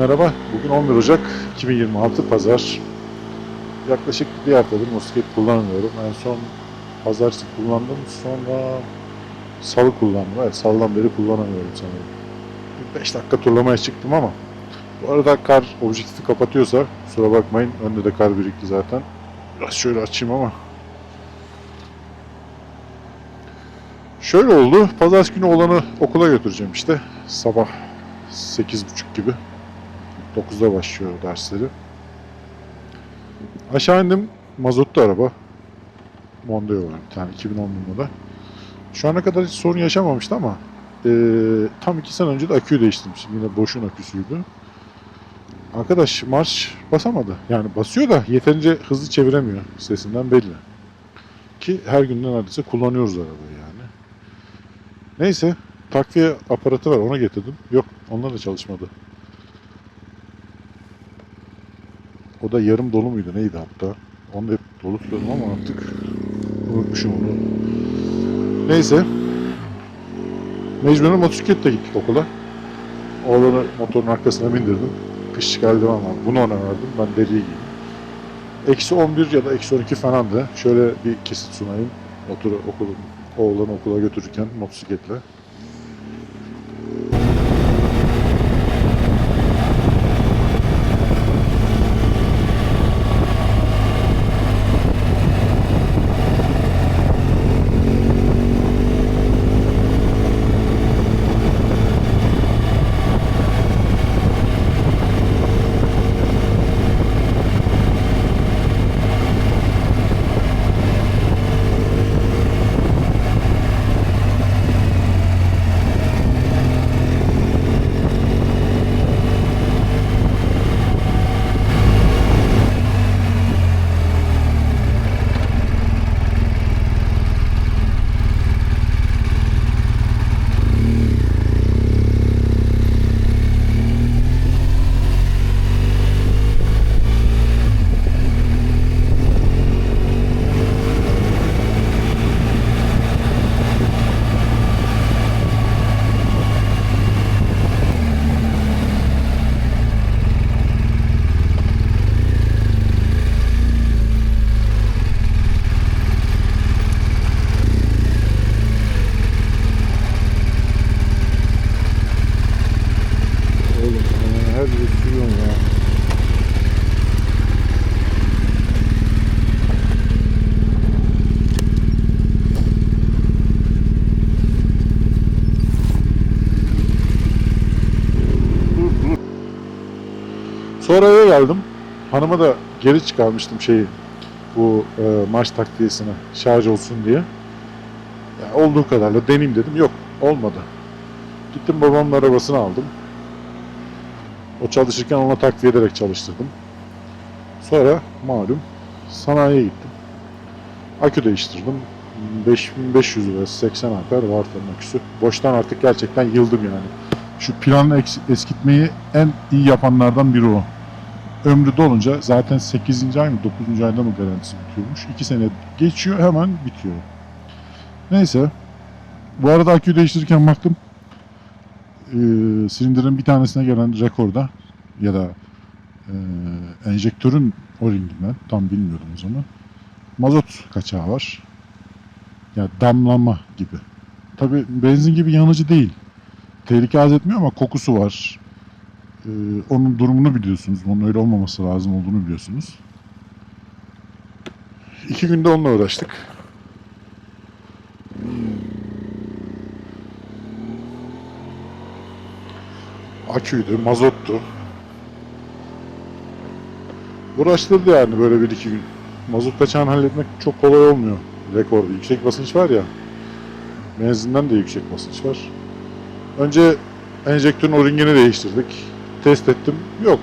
Merhaba, bugün 11 Ocak 2026 Pazar. Yaklaşık bir haftadır motosiklet kullanmıyorum. En son pazartesi kullandım, sonra salı kullandım. Evet, salıdan beri kullanamıyorum sanırım. 5 dakika turlamaya çıktım ama bu arada kar objektifi kapatıyorsa kusura bakmayın. Önde de kar birikti zaten. Biraz şöyle açayım ama. Şöyle oldu. Pazartesi günü olanı okula götüreceğim işte. Sabah 8.30 gibi. 9'da başlıyor dersleri. Aşağı indim. Mazotlu araba. Mondeo var bir tane 2010 model. Şu ana kadar hiç sorun yaşamamıştı ama eee, tam 2 sene önce de aküyü değiştirmiştim. Yine boşun aküsüydü. Arkadaş marş basamadı. Yani basıyor da yeterince hızlı çeviremiyor. Sesinden belli. Ki her günden neredeyse kullanıyoruz arabayı yani. Neyse takviye aparatı var ona getirdim. Yok onlar da çalışmadı. O da yarım dolu muydu neydi hatta. Onu da hep dolu tutuyordum ama artık unutmuşum onu. Neyse. Mecburen motosikletle gittik okula. Oğlanı motorun arkasına bindirdim. Kış geldi ama bunu ona verdim. Ben deliye giydim. Eksi 11 ya da eksi 12 falandı. Şöyle bir kesit sunayım. Motoru okulun, oğlanı okula götürürken motosikletle. Oğlum ya, her yeri sürüyorum ya. Dur, dur. Sonra eve geldim. Hanıma da geri çıkarmıştım şeyi. Bu e, marş takviyesini şarj olsun diye. Ya olduğu kadarla deneyeyim dedim. Yok olmadı. Gittim babamın arabasını aldım. O çalışırken ona takviye ederek çalıştırdım. Sonra malum sanayiye gittim. Akü değiştirdim. 5500 lira 80 amper var tabii aküsü. Boştan artık gerçekten yıldım yani. Şu planlı eks- eskitmeyi en iyi yapanlardan biri o. Ömrü dolunca zaten 8. ay mı 9. ayda mı garantisi bitiyormuş. 2 sene geçiyor hemen bitiyor. Neyse. Bu arada aküyü değiştirirken baktım e, silindirin bir tanesine gelen rekorda ya da e, enjektörün o-ringinden tam bilmiyorum o zaman mazot kaçağı var. Ya damlama gibi. Tabi benzin gibi yanıcı değil. Tehlike arz etmiyor ama kokusu var. E, onun durumunu biliyorsunuz. Onun öyle olmaması lazım olduğunu biliyorsunuz. İki günde onunla uğraştık. aküydü, mazottu. Uğraştırdı yani böyle bir iki gün. Mazot kaçağını halletmek çok kolay olmuyor. Rekorda yüksek basınç var ya. Benzinden de yüksek basınç var. Önce enjektörün o-ringini değiştirdik. Test ettim. Yok.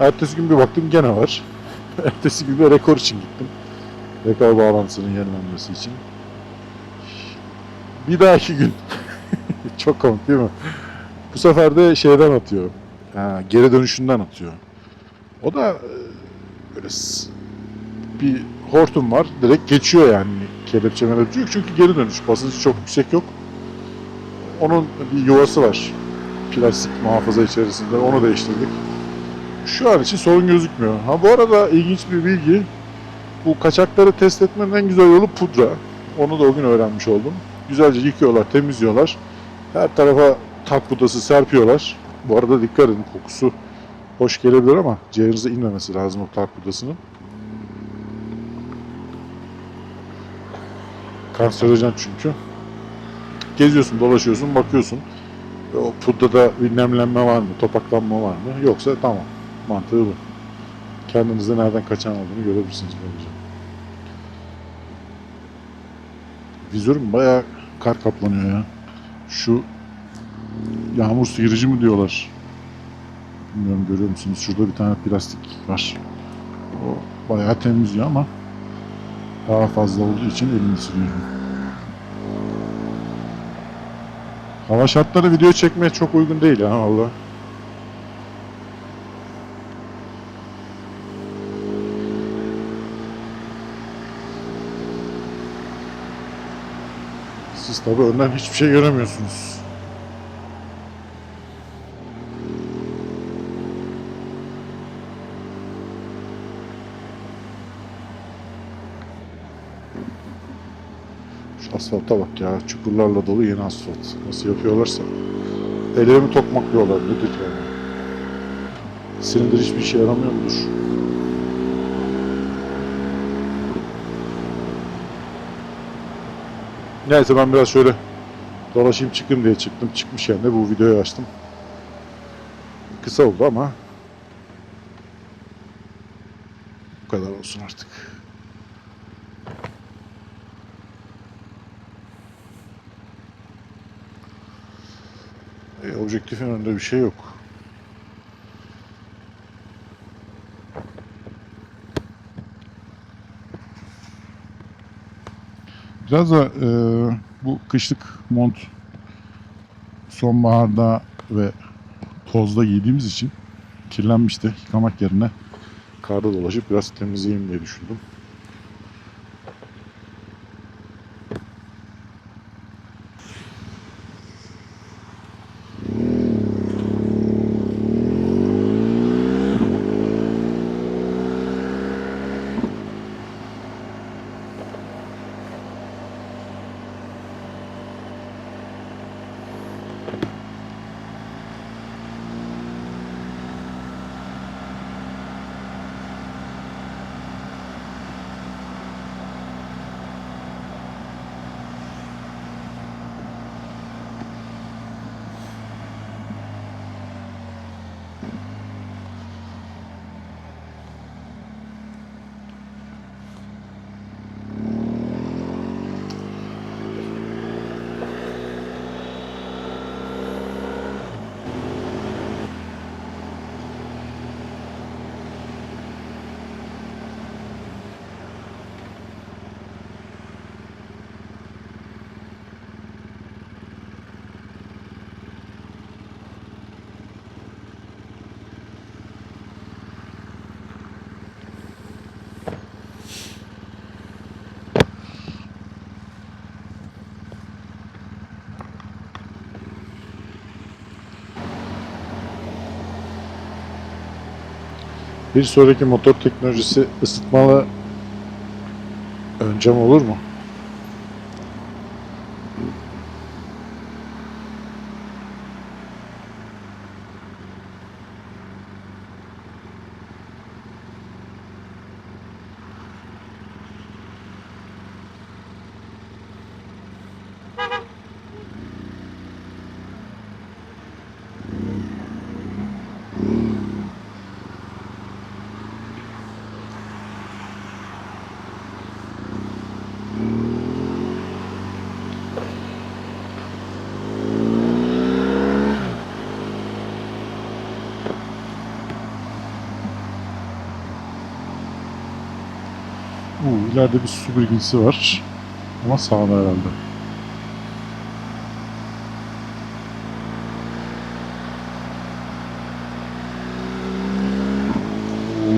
Ertesi gün bir baktım gene var. Ertesi gün de rekor için gittim. Rekor bağlantısının yenilenmesi için. Bir dahaki gün. çok komik değil mi? Bu sefer de şeyden atıyor. Ha, geri dönüşünden atıyor. O da e, böyle bir hortum var. Direkt geçiyor yani. Kelepçe melepçe yok. Çünkü geri dönüş. Basıncı çok yüksek yok. Onun bir yuvası var. Plastik muhafaza içerisinde. Onu değiştirdik. Şu an için sorun gözükmüyor. Ha bu arada ilginç bir bilgi. Bu kaçakları test etmenin en güzel yolu pudra. Onu da o gün öğrenmiş oldum. Güzelce yıkıyorlar, temizliyorlar. Her tarafa tak pudası serpiyorlar. Bu arada dikkat edin kokusu hoş gelebilir ama ciğerinize inmemesi lazım o tak pudasının. Kanserojen çünkü. Geziyorsun, dolaşıyorsun, bakıyorsun. O pudrada bir nemlenme var mı, topaklanma var mı? Yoksa tamam. Mantığı bu. Kendinizde nereden kaçan olduğunu görebilirsiniz böylece. Vizörüm bayağı kar kaplanıyor ya. Şu yağmur sıyırıcı mı diyorlar. Bilmiyorum görüyor musunuz? Şurada bir tane plastik var. O bayağı temizliyor ama daha fazla olduğu için elini siliyor. Hava şartları video çekmeye çok uygun değil ha valla. Siz tabi önden hiçbir şey göremiyorsunuz. Asfalta bak ya. Çukurlarla dolu yeni asfalt. Nasıl yapıyorlarsa. Ellerimi tokmaklıyorlar. Nedir yani? Silindir hiçbir işe yaramıyor mudur? Neyse ben biraz şöyle dolaşayım çıkın diye çıktım. Çıkmışken de bu videoyu açtım. Kısa oldu ama bu kadar olsun artık. Objektifin önünde bir şey yok. Biraz da e, bu kışlık mont sonbaharda ve tozda giydiğimiz için kirlenmişti. Yıkamak yerine karda dolaşıp biraz temizleyeyim diye düşündüm. Bir sonraki motor teknolojisi ısıtmalı öncem olur mu? İleride bir su birikintisi var. Ama sağda herhalde.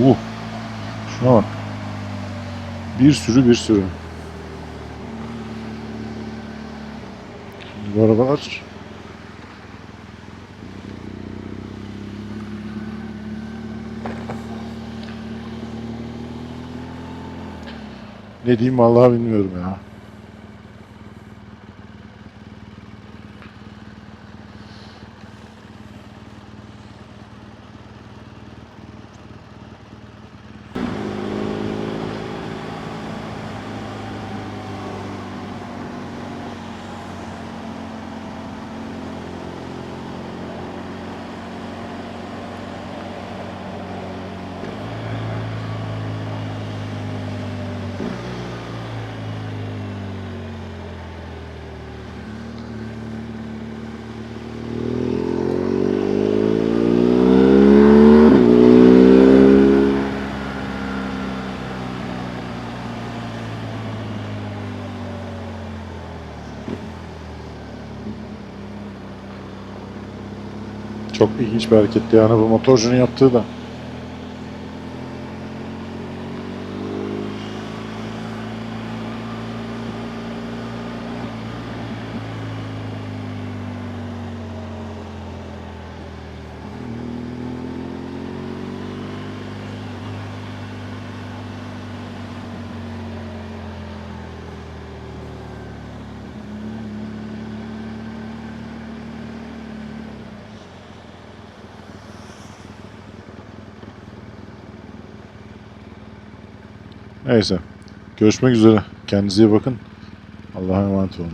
Oo. Şuna bak. Bir sürü bir sürü. Bu arabalar Ne diyeyim vallahi bilmiyorum ya. Çok ilginç bir hareketti yani bu motorcunun yaptığı da. Neyse. Görüşmek üzere. Kendinize iyi bakın. Allah'a emanet olun.